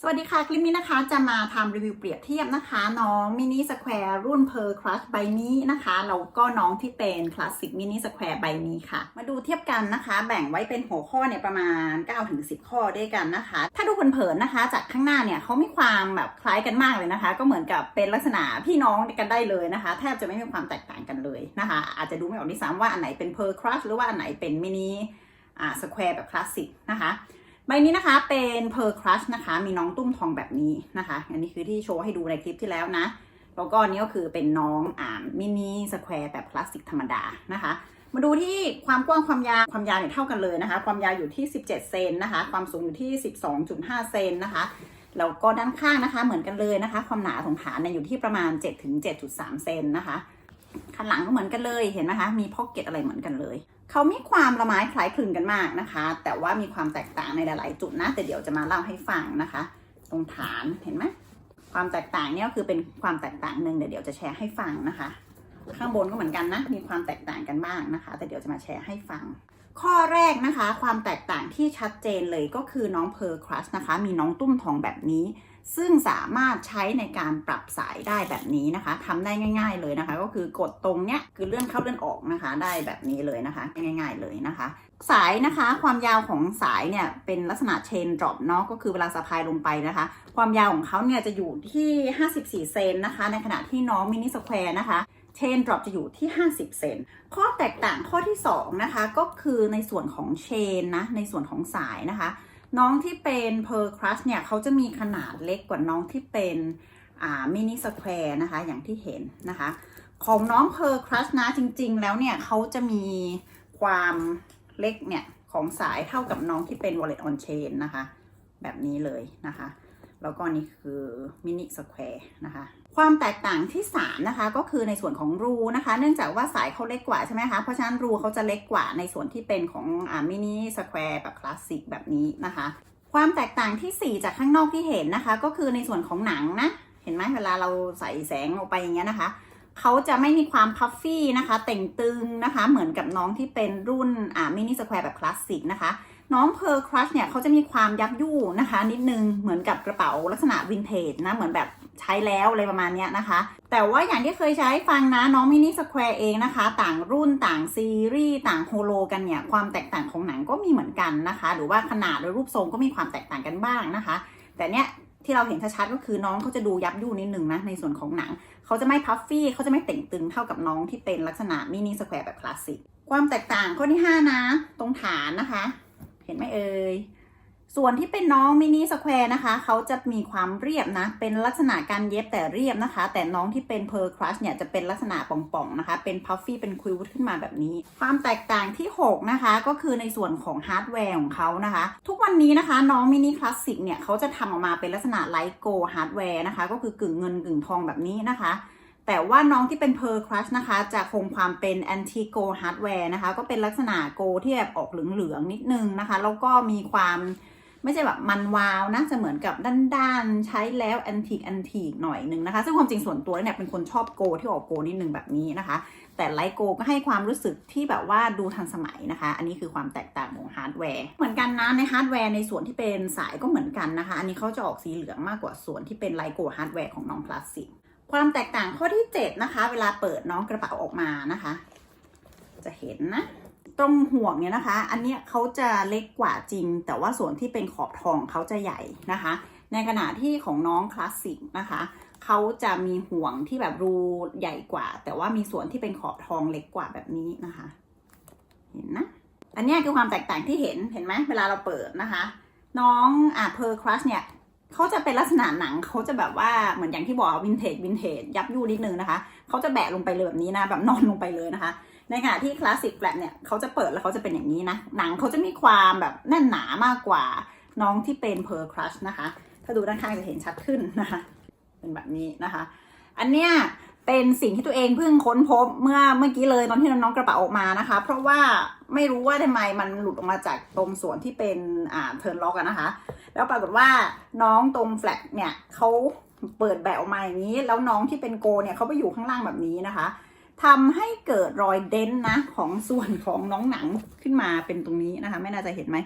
สวัสดีค่ะ คลิปนี้นะคะจะมาทำรีวิวเปรียบเทียบนะคะ น้องมินิสแควร์รุ่นเพอร์คลัชใบนี้นะคะแล้วก็น้องที่เป็นคลาสสิกมินิสแควร์ใบนี้ค่ะ มาดูเทียบกันนะคะ แบ่งไว้เป็นหัวข้อเนี่ยประมาณ 9-10 ข้อด้วยกันนะคะ ถ้าดูเผินๆนะคะ จากข้างหน้าเนี่ยเขามีความแบบคล้ายกันมากเลยนะคะ ก็เหมือนกับเป็นลักษณะพี่น้องกันได้เลยนะคะ แทบจะไม่มีความแตกต่างกันเลยนะคะ อาจจะดูไม่ออกที่ซ้ำว่าอันไหนเป็นเพอร์คลัชหรือว่าอันไหนเป็นมินิอ่าสแควร์แบบคลาสสิกนะคะ ใบนี้นะคะเป็นเพอร์ครัชนะคะ มีน้องตุ้มทองแบบนี้นะคะ อันนี้คือที่โชว์ให้ดูในคลิปที่แล้วนะ แล้วก็อันนี้ก็คือเป็นน้องอ่ามินิสแควร์แบบคลาสสิกธรรมดานะคะ มาดูที่ความกว้างความยาวความยาวเนี่ยเท่ากันเลยนะคะ ความยาวอยู่ที่ 17 เซนนะคะ ความสูงอยู่ที่ 12.5 เซนนะคะแล้วก็ด้านข้างนะคะเหมือนกันเลยนะคะ ความหนาของฐานเนี่ยอยู่ที่ประมาณ 7-7.3 เซนนะคะข้างหลังก็เหมือนกันเลยเห็นไหมคะ มีพ็อกเก็ตอะไรเหมือนกันเลย เขามีความละไม้คล้ายคลึงกันมากนะคะ แต่ว่ามีความแตกต่างในหลาย ๆ จุดนะ แต่เดี๋ยวจะมาเล่าให้ฟังนะคะ ตรงฐานเห็นไหมความแตกต่างเนี่ยก็คือเป็นความแตกต่างหนึ่งเดี๋ยวเดี๋ยวจะแชร์ให้ฟังนะคะ ข้างบนก็เหมือนกันนะ มีความแตกต่างกันบ้างนะคะ แต่เดี๋ยวจะมาแชร์ให้ฟัง ข้อแรกนะคะ ความแตกต่างที่ชัดเจนเลยก็คือน้องเพอร์ครัชนะคะ มีน้องตุ้มทองแบบนี้ซึ่งสามารถใช้ในการปรับสายได้แบบนี้นะคะทำได้ง่าย ๆเลยนะคะ ก็คือกดตรงเนี้ยคือเลื่อนเข้าเลื่อนออกนะคะ ได้แบบนี้เลยนะคะ ง่าย ๆเลยนะคะ สายนะคะ ความยาวของสายเนี่ยเป็นลักษณะเชนดรอปเนาะก็คือเวลาสะพายลงไปนะคะ ความยาวของเขาเนี่ยจะอยู่ที่ 54 เซนนะคะ ในขณะที่น้องมินิสแควร์นะคะเชนดรอปจะอยู่ที่ 50 เซน ข้อแตกต่างข้อที่ 2 นะคะ ก็คือในส่วนของเชนนะ ในส่วนของสายนะคะ น้องที่เป็นเพอร์ครัชเนี่ยเขาจะมีขนาดเล็กกว่าน้องที่เป็นมินิสแควร์นะคะ อย่างที่เห็นนะคะ ของน้องเพอร์ครัชนะจริง ๆ แล้วเนี่ยเขาจะมีความเล็กเนี่ย ของสายเท่ากับน้องที่เป็น wallet on chain นะคะ แบบนี้เลยนะคะ แล้วก็นี่คือมินิสแควร์นะคะ ความแตกต่างที่ 3 นะคะ ก็คือในส่วนของรูนะคะ เนื่องจากว่าสายเขาเล็กกว่าใช่ไหมคะ เพราะฉะนั้นรูเขาจะเล็กกว่าในส่วนที่เป็นของอ่ามินิสแควร์แบบคลาสสิกแบบนี้นะคะ ความแตกต่างที่ 4 จากข้างนอกที่เห็นนะคะ ก็คือในส่วนของหนังนะ เห็นไหมเวลาเราใส่แสงออกไปอย่างเงี้ยนะคะเขาจะไม่มีความพัฟฟี่นะคะ เต่งตึงนะคะ เหมือนกับน้องที่เป็นรุ่นอ่ามินิสแควร์แบบคลาสสิกนะคะ น้องเพอร์ครัชเนี่ยเขาจะมีความยับยู่นะคะ นิดนึงเหมือนกับกระเป๋าลักษณะวินเทจนะ เหมือนแบบ ใช้แล้วอะไรประมาณนี้นะคะ แต่ว่าอย่างที่เคยใช้ฟังนะน้องมินิสแควร์เองนะคะ ต่างรุ่นต่างซีรีส์ต่างโฮโลกันเนี่ย ความแตกต่างของหนังก็มีเหมือนกันนะคะ หรือว่าขนาดหรือรูปทรงก็มีความแตกต่างกันบ้างนะคะ แต่เนี้ยที่เราเห็นชัดๆก็คือน้องเขาจะดูยับยู่นิดนึงนะในส่วนของหนัง เขาจะไม่พัฟฟี่เขาจะไม่เต่งตึงเท่ากับน้องที่เป็นลักษณะมินิสแควร์แบบคลาสสิกความแตกต่างข้อที่ 5 นะ ตรงฐานนะคะ เห็นไหมเอ่ย ส่วนที่เป็นน้องมินิสแควร์นะคะเขาจะมีความเรียบนะ เป็นลักษณะการเย็บแต่เรียบนะคะ แต่น้องที่เป็นเพอร์ครัชเนี่ยจะเป็นลักษณะป่องๆนะคะ เป็นพัฟฟี่เป็นควิลขึ้นมาแบบนี้ ความแตกต่างที่ 6 นะคะ ก็คือในส่วนของฮาร์ดแวร์ของเขานะคะ ทุกวันนี้นะคะ น้องมินิคลาสสิกเนี่ยเขาจะทำออกมาเป็นลักษณะไลท์โกฮาร์ดแวร์นะคะ ก็คือกึ่งเงินกึ่งทองแบบนี้นะคะแต่ว่าน้องที่เป็น Pearl Crush นะคะ จะคงความเป็น Anti Go Hardware นะคะ ก็เป็นลักษณะโกที่แบบออกเหลืองๆนิดนึงนะคะ แล้วก็มีความ ไม่ใช่แบบมันวาวนะจะเหมือนกับด้านๆใช้แล้วแอนทีกแอนทีกหน่อยนึงนะคะ ซึ่งความจริงส่วนตัวเนี่ยเป็นคนชอบโกที่ออกโกนิดนึงแบบนี้นะคะ แต่ไลโกก็ให้ความรู้สึกที่แบบว่าดูทันสมัยนะคะ อันนี้คือความแตกต่างของฮาร์ดแวร์เหมือนกันนะในฮาร์ดแวร์ในส่วนที่เป็นสายก็เหมือนกันนะคะ อันนี้เขาจะออกสีเหลืองมากกว่าส่วนที่เป็นไลโกฮาร์ดแวร์ของน้องคลาสสิกความแตกต่างข้อที่ 7 นะคะ เวลาเปิดน้องกระเป๋าออกมานะคะ จะเห็นนะ ตรงห่วงเนี่ยนะคะ อันเนี้ยเขาจะเล็กกว่าจริง แต่ว่าส่วนที่เป็นขอบทองเขาจะใหญ่นะคะ ในขณะที่ของน้องคลาสสิกนะคะเขาจะมีห่วงที่แบบรูใหญ่กว่า แต่ว่ามีส่วนที่เป็นขอบทองเล็กกว่าแบบนี้นะคะ เห็นนะ อันนี้คือความแตกต่างที่เห็นเห็นไหมเวลาเราเปิดนะคะ น้องอ่าเพอร์ครัชเนี่ยเขาจะเป็นลักษณะหนังเขาจะแบบว่าเหมือนอย่างที่บอกวินเทจวินเทจยับยู่นิดนึงนะคะเขาจะแบะลงไปเลยแบบนี้นะแบบนอนลงไปเลยนะคะ ในขณะที่คลาสสิกแฟลตเนี่ยเขาจะเปิดแล้วเขาจะเป็นอย่างนี้นะ หนังเขาจะมีความแบบแน่นหนามากกว่าน้องที่เป็นเพอร์ครัชนะคะ ถ้าดูด้านข้างจะเห็นชัดขึ้นนะคะ เป็นแบบนี้นะคะ อันเนี้ยเป็นสิ่งที่ตัวเองเพิ่งค้นพบเมื่อเมื่อกี้เลยตอนที่น้องกระเป๋าออกมานะคะ เพราะว่าไม่รู้ว่าทำไมมันหลุดออกมาจากตรงส่วนที่เป็นอ่าเทิร์นล็อกนะคะ แล้วปรากฏว่าน้องตรงแฟลกเนี่ยเขาเปิดแบะออกมาอย่างนี้ แล้วน้องที่เป็นโกเนี่ยเขาไปอยู่ข้างล่างแบบนี้นะคะ ทำให้เกิดรอยเดนนะของส่วนของน้องหนังขึ้นมาเป็นตรงนี้นะคะ ไม่น่าจะเห็นไหม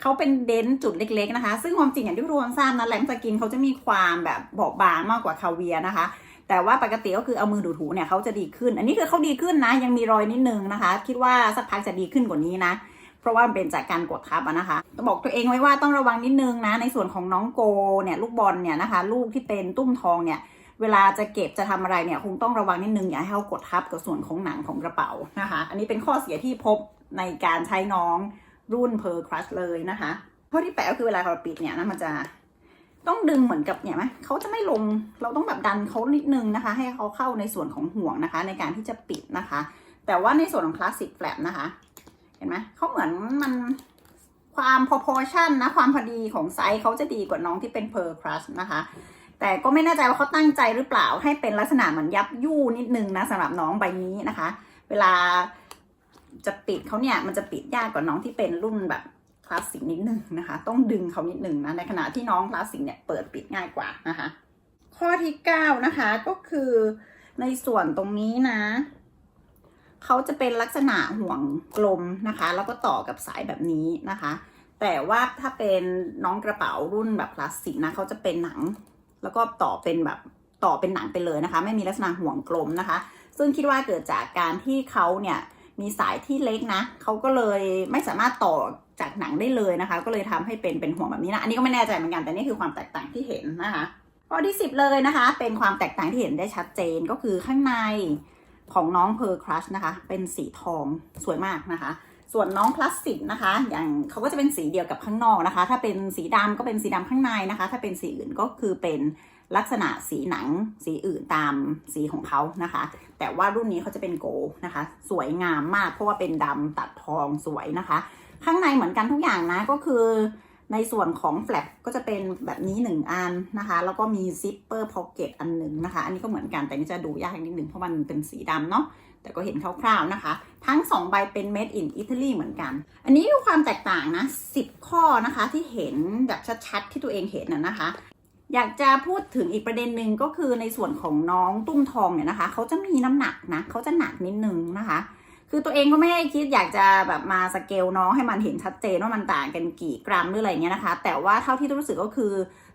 เขาเป็นเดนจุดเล็ก ๆนะคะ ซึ่งความจริงอย่างที่ทุกคนทราบนะแลมสกินเขาจะมีความแบบบอบบางมากกว่าคาเวียนะคะ แต่ว่าปกติก็คือเอามือดูถูเนี่ยเขาจะดีขึ้น อันนี้คือเขาดีขึ้นนะ ยังมีรอยนิดนึงนะคะ คิดว่าสักพักจะดีขึ้นกว่านี้นะเพราะว่ามันเป็นจากการกดทับนะคะต้องบอกตัวเองไว้ว่าต้องระวังนิดนึงนะ ในส่วนของน้องโกเนี่ยลูกบอลเนี่ยนะคะ ลูกที่เป็นตุ้มทองเนี่ย เวลาจะเก็บจะทำอะไรเนี่ยคงต้องระวังนิดนึงอย่าให้เขากดทับกับส่วนของหนังของกระเป๋านะคะ อันนี้เป็นข้อเสียที่พบในการใช้น้องรุ่นเพอร์ครัชเลยนะคะข้อที่แปดก็คือเวลาเราปิดเนี่ยนะมันจะต้องดึงเหมือนกับเนี่ยไหมเขาจะไม่ลงเราต้องแบบดันเขานิดนึงนะคะ ให้เขาเข้าในส่วนของห่วงนะคะ ในการที่จะปิดนะคะ แต่ว่าในส่วนของคลาสสิกแฟลปนะคะ เห็นไหมเขาเหมือนมันความ proportion นะ ความพอดีของไซส์เขาจะดีกว่าน้องที่เป็น per crush นะคะ แต่ก็ไม่แน่ใจว่าเขาตั้งใจหรือเปล่าให้เป็นลักษณะเหมือนยับยู่นิดนึงนะสำหรับน้องใบนี้นะคะ เวลาจะปิดเขาเนี่ยมันจะปิดยากกว่าน้องที่เป็นรุ่นแบบคลาสสิกนิดนึงนะคะ ต้องดึงเขานิดนึงนะในขณะที่น้องคลาสสิกเนี่ยเปิดปิดง่ายกว่านะคะ ข้อที่9นะคะก็คือในส่วนตรงนี้นะเขาจะเป็นลักษณะห่วงกลมนะคะ แล้วก็ต่อกับสายแบบนี้นะคะ แต่ว่าถ้าเป็นน้องกระเป๋ารุ่นแบบคลาสสิกนะเขาจะเป็นหนัง แล้วก็ต่อเป็นแบบต่อเป็นหนังไปเลยนะคะ ไม่มีลักษณะห่วงกลมนะคะ ซึ่งคิดว่าเกิดจากการที่เขาเนี่ยมีสายที่เล็กนะเขาก็เลยไม่สามารถต่อจากหนังได้เลยนะคะ ก็เลยทำให้เป็นเป็นห่วงแบบนี้นะ อันนี้ก็ไม่แน่ใจเหมือนกันแต่นี่คือความแตกต่างที่เห็นนะคะข้อที่ 10 เลยนะคะ เป็นความแตกต่างที่เห็นได้ชัดเจนก็คือข้างในของน้องเพอร์ครัชนะคะ เป็นสีทองสวยมากนะคะ ส่วนน้องพลาสติกนะคะ อย่างเขาก็จะเป็นสีเดียวกับข้างนอกนะคะ ถ้าเป็นสีดำก็เป็นสีดำข้างในนะคะ ถ้าเป็นสีอื่นก็คือเป็นลักษณะสีหนังสีอื่นตามสีของเขานะคะ แต่ว่ารุ่นนี้เขาจะเป็นโกลนะคะ สวยงามมากเพราะว่าเป็นดำตัดทองสวยนะคะ ข้างในเหมือนกันทุกอย่างนะก็คือในส่วนของแฟลปก็จะเป็นแบบนี้หนึ่งอันนะคะ แล้วก็มีซิปเปอร์พ็อกเก็ตอันหนึ่งนะคะ อันนี้ก็เหมือนกันแต่นี่จะดูยากนิดหนึ่งเพราะมันเป็นสีดำเนาะ แต่ก็เห็นคร่าวๆนะคะ ทั้ง 2 ใบเป็น made in Italy เหมือนกัน อันนี้คือความแตกต่างนะ 10 ข้อนะคะที่เห็นแบบชัดๆ ที่ตัวเองเห็นน่ะนะคะ อยากจะพูดถึงอีกประเด็นหนึ่งก็คือในส่วนของน้องตุ้มทองเนี่ยนะคะเขาจะมีน้ำหนักนะเขาจะหนักนิดนึงนะคะ คือตัวเองก็ไม่ได้คิดอยากจะแบบมาสเกลน้องให้มันเห็นชัดเจนว่ามันต่างกันกี่กรัมหรืออะไรเงี้ยนะคะ แต่ว่าเท่าที่รู้สึกก็คือ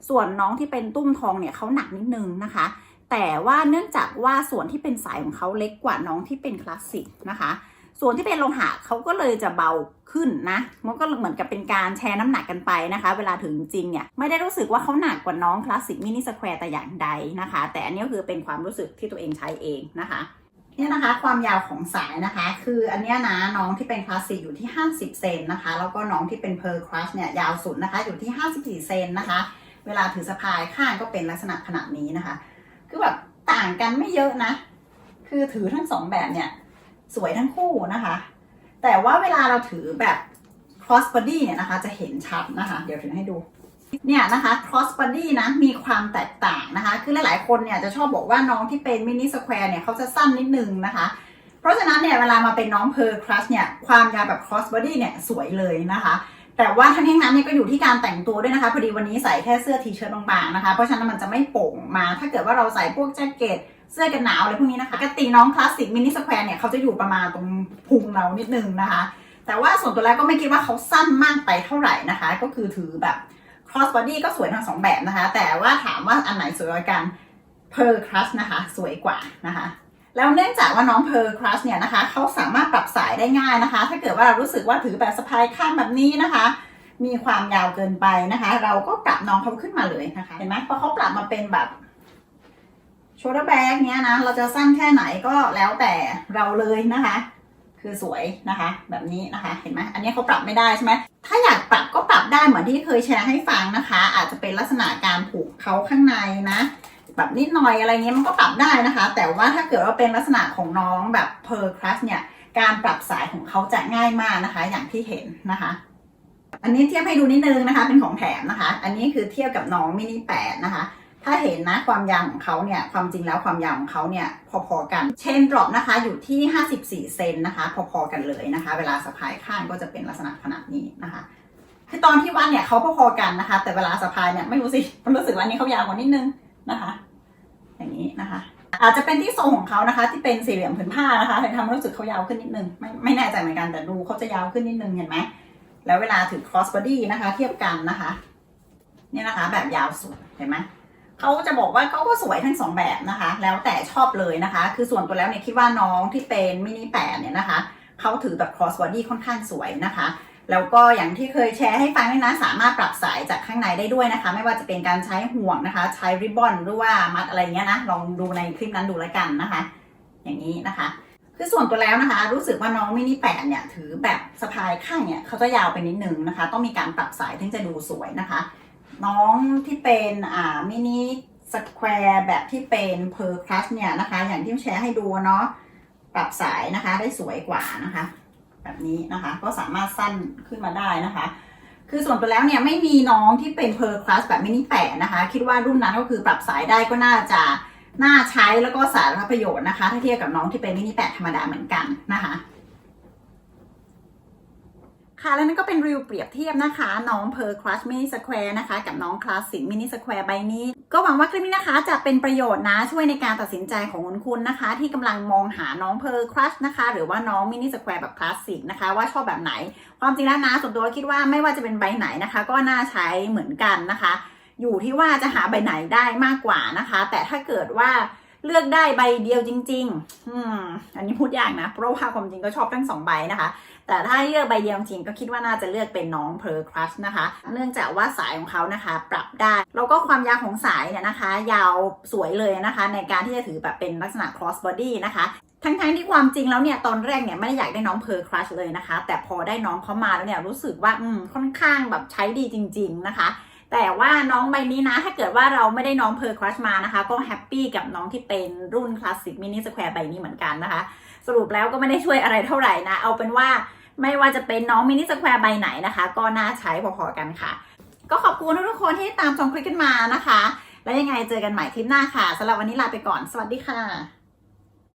ส่วนน้องที่เป็นตุ้มทองเนี่ยเขาหนักนิดนึงนะคะ แต่ว่าเนื่องจากว่าส่วนที่เป็นสายของเขาเล็กกว่าน้องที่เป็นคลาสสิกนะคะ ส่วนที่เป็นโลหะเขาก็เลยจะเบาขึ้นนะ มันก็เหมือนกับเป็นการแชร์น้ำหนักกันไปนะคะ เวลาถึงจริงเนี่ยไม่ได้รู้สึกว่าเขาหนักกว่าน้องคลาสสิกมินิสแควร์แต่อย่างใดนะคะ แต่อันนี้ก็คือเป็นความรู้สึกที่ตัวเองใช้เองนะคะเนี่ยนะคะความยาวของสายนะคะ คืออันเนี้ยนะน้องที่เป็นคลาสสิกอยู่ที่ 50 เซนนะคะ แล้วก็น้องที่เป็นเพอร์ครัชเนี่ยยาวสุดนะคะอยู่ที่ 54 เซนนะคะ เวลาถือสะพายข้างก็เป็นลักษณะขนาดนี้นะคะ คือแบบต่างกันไม่เยอะนะ คือถือทั้งสองแบบเนี่ย สวยทั้งคู่นะคะ แต่ว่าเวลาเราถือแบบ cross body เนี่ยนะคะ จะเห็นชัดนะคะ เดี๋ยวถือให้ดูเนี่ยนะคะ cross body นะ มีความแตกต่างนะคะ คือหลาย ๆ คนเนี่ยจะชอบบอกว่าน้องที่เป็น mini square เนี่ยเขาจะสั้นนิดนึงนะคะ เพราะฉะนั้นเนี่ยเวลามาเป็นน้อง per crush เนี่ย ความยาวแบบ cross body เนี่ยสวยเลยนะคะ แต่ว่าทั้งนี้ทั้งนั้นเนี่ยก็อยู่ที่การแต่งตัวด้วยนะคะพอดีวันนี้ใส่แค่เสื้อทีเชิ้ตบางๆนะคะเพราะฉะนั้นมันจะไม่โป่งมา ถ้าเกิดว่าเราใส่พวกแจ็คเก็ตเสื้อกันหนาวอะไรพวกนี้นะคะปกติน้องคลาสสิกมินิสแควร์เนี่ยเขาจะอยู่ประมาณตรงพุงเรานิดนึงนะคะ แต่ว่าส่วนตัวแล้วก็ไม่คิดว่าเขาสั้นมากไปเท่าไหร่นะคะ ก็คือถือแบบ cross body ก็สวยทั้งสองแบบนะคะ แต่ว่าถามว่าอันไหนสวยกว่ากัน per crush นะคะ สวยกว่านะคะ แล้วเนื่องจากว่าน้อง per crush เนี่ยนะคะเขาสามารถปรับสายได้ง่ายนะคะ ถ้าเกิดว่าเรารู้สึกว่าถือแบบสะพายข้างแบบนี้นะคะ มีความยาวเกินไปนะคะ เราก็ปรับน้องเขาขึ้นมาเลยนะคะ เห็นไหมพอเขาปรับมาเป็นแบบโชว์แบกเนี้ยนะเราจะสั้นแค่ไหนก็แล้วแต่เราเลยนะคะ คือสวยนะคะ แบบนี้นะคะเห็นไหมอันนี้เขาปรับไม่ได้ใช่ไหมถ้าอยากปรับก็ปรับได้เหมือนที่เคยแชร์ให้ฟังนะคะ อาจจะเป็นลักษณะการผูกเขาข้างในนะ แบบนิดหน่อยอะไรเงี้ยมันก็ปรับได้นะคะ แต่ว่าถ้าเกิดว่าเป็นลักษณะของน้องแบบ per class เนี่ย การปรับสายของเขาจะง่ายมากนะคะ อย่างที่เห็นนะคะ อันนี้เทียบให้ดูนิดนึงนะคะ เป็นของแถมนะคะ อันนี้คือเทียบกับน้องมินิแปดนะคะถ้าเห็นนะความยาวของเขาเนี่ยความจริงแล้วความยาวของเขาเนี่ยพอๆกัน เชนดรอปนะคะอยู่ที่ 54 เซนนะคะ พอๆกันเลยนะคะ เวลาสะพายข้างก็จะเป็นลักษณะขนาดนี้นะคะคือตอนที่วัดเนี่ยเขาพอๆกันนะคะ แต่เวลาสะพายเนี่ยไม่รู้สิมันรู้สึกว่านนี้เขายาวกว่านิดนึงนะคะ อย่างนี้นะคะ อาจจะเป็นที่ทรงของเขานะคะ ที่เป็นสี่เหลี่ยมผืนผ้านะคะเลยทำให้รู้สึกเขายาวขึ้นนิดนึงไม่ไม่แน่ใจเหมือนกันแต่ดูเขาจะยาวขึ้นนิดนึงเห็นไหมแล้วเวลาถือ cross body นะคะ เทียบกันนะคะเนี่ยนะคะ แบบยาวสุดเห็นไหมเขาจะบอกว่าเขาก็สวยทั้งสองแบบนะคะ แล้วแต่ชอบเลยนะคะ คือส่วนตัวแล้วเนี่ยคิดว่าน้องที่เป็นมินิแปดเนี่ยนะคะเขาถือแบบ cross body ค่อนข้างสวยนะคะ แล้วก็อย่างที่เคยแชร์ให้ฟังนี่นะ สามารถปรับสายจากข้างในได้ด้วยนะคะ ไม่ว่าจะเป็นการใช้ห่วงนะคะ ใช้ริบบอนหรือว่ามัดอะไรเงี้ยนะ ลองดูในคลิปนั้นดูแล้วกันนะคะ อย่างนี้นะคะ คือส่วนตัวแล้วนะคะ รู้สึกว่าน้องมินิแปดเนี่ยถือแบบสะพายข้างเนี่ยเขาจะยาวไปนิดนึงนะคะ ต้องมีการปรับสายถึงจะดูสวยนะคะ น้องที่เป็นอ่ามินิสแควร์แบบที่เป็นเพอร์คลัชเนี่ยนะคะ อย่างที่แชร์ให้ดูเนาะปรับสายนะคะได้สวยกว่านะคะ แบบนี้นะคะ ก็สามารถสั้นขึ้นมาได้นะคะ คือส่วนตัวแล้วเนี่ยไม่มีน้องที่เป็นเพอร์คลัชแบบมินิแปดนะคะ คิดว่ารุ่นนั้นก็คือปรับสายได้ก็น่าจะน่าใช้แล้วก็สาระประโยชน์นะคะ ถ้าเทียบกับน้องที่เป็นมินิแปดธรรมดาเหมือนกันนะคะค่ะแล้วนั่นก็เป็นรีวิวเปรียบเทียบนะคะ น้องเพอร์คลัชมินิสแควร์นะคะ กับน้องคลาสสิกมินิสแควร์ใบนี้ ก็หวังว่าคลิปนี้นะคะจะเป็นประโยชน์นะช่วยในการตัดสินใจของคุณคุณนะคะ ที่กำลังมองหาน้องเพอร์คลัสนะคะ หรือว่าน้องมินิสแควร์แบบคลาสสิกนะคะ ว่าชอบแบบไหน ความจริงแล้วนะส่วนตัวคิดว่าไม่ว่าจะเป็นใบไหนนะคะ ก็น่าใช้เหมือนกันนะคะ อยู่ที่ว่าจะหาใบไหนได้มากกว่านะคะ แต่ถ้าเกิดว่า เลือกได้ใบเดียวจริง ๆ อืม อันนี้พูดยากนะ เพราะว่าความจริงก็ชอบทั้งสองใบนะคะ แต่ถ้าเลือกใบเดียวจริงก็คิดว่าน่าจะเลือกเป็นน้องเพอร์ครัชนะคะ เนื่องจากว่าสายของเขานะคะ ปรับได้ แล้วก็ความยาวของสายเนี่ยนะคะ ยาวสวยเลยนะคะ ในการที่จะถือแบบเป็นลักษณะ cross body นะคะทั้งๆที่ความจริงแล้วเนี่ยตอนแรกเนี่ยไม่ได้อยากได้น้องเพอร์ครัชเลยนะคะ แต่พอได้น้องเขามาแล้วเนี่ยรู้สึกว่าอืมค่อนข้างแบบใช้ดีจริง ๆ นะคะ แต่ว่าน้องใบนี้นะ ถ้าเกิดว่าเราไม่ได้น้องเพอร์ครัชมานะคะ ก็แฮปปี้กับน้องที่เป็นรุ่นคลาสสิกมินิสแควร์ใบนี้เหมือนกันนะคะ สรุปแล้วก็ไม่ได้ช่วยอะไรเท่าไหร่นะ เอาเป็นว่าไม่ว่าจะเป็นน้องมินิสแควร์ใบไหนนะคะ ก็น่าใช้พอๆกันค่ะ ก็ขอบคุณทุกคนที่ตามชมคลิปกันมานะคะ แล้วยังไงเจอกันใหม่คลิปหน้าค่ะสำหรับวันนี้ลาไปก่อน สวัสดีค่ะ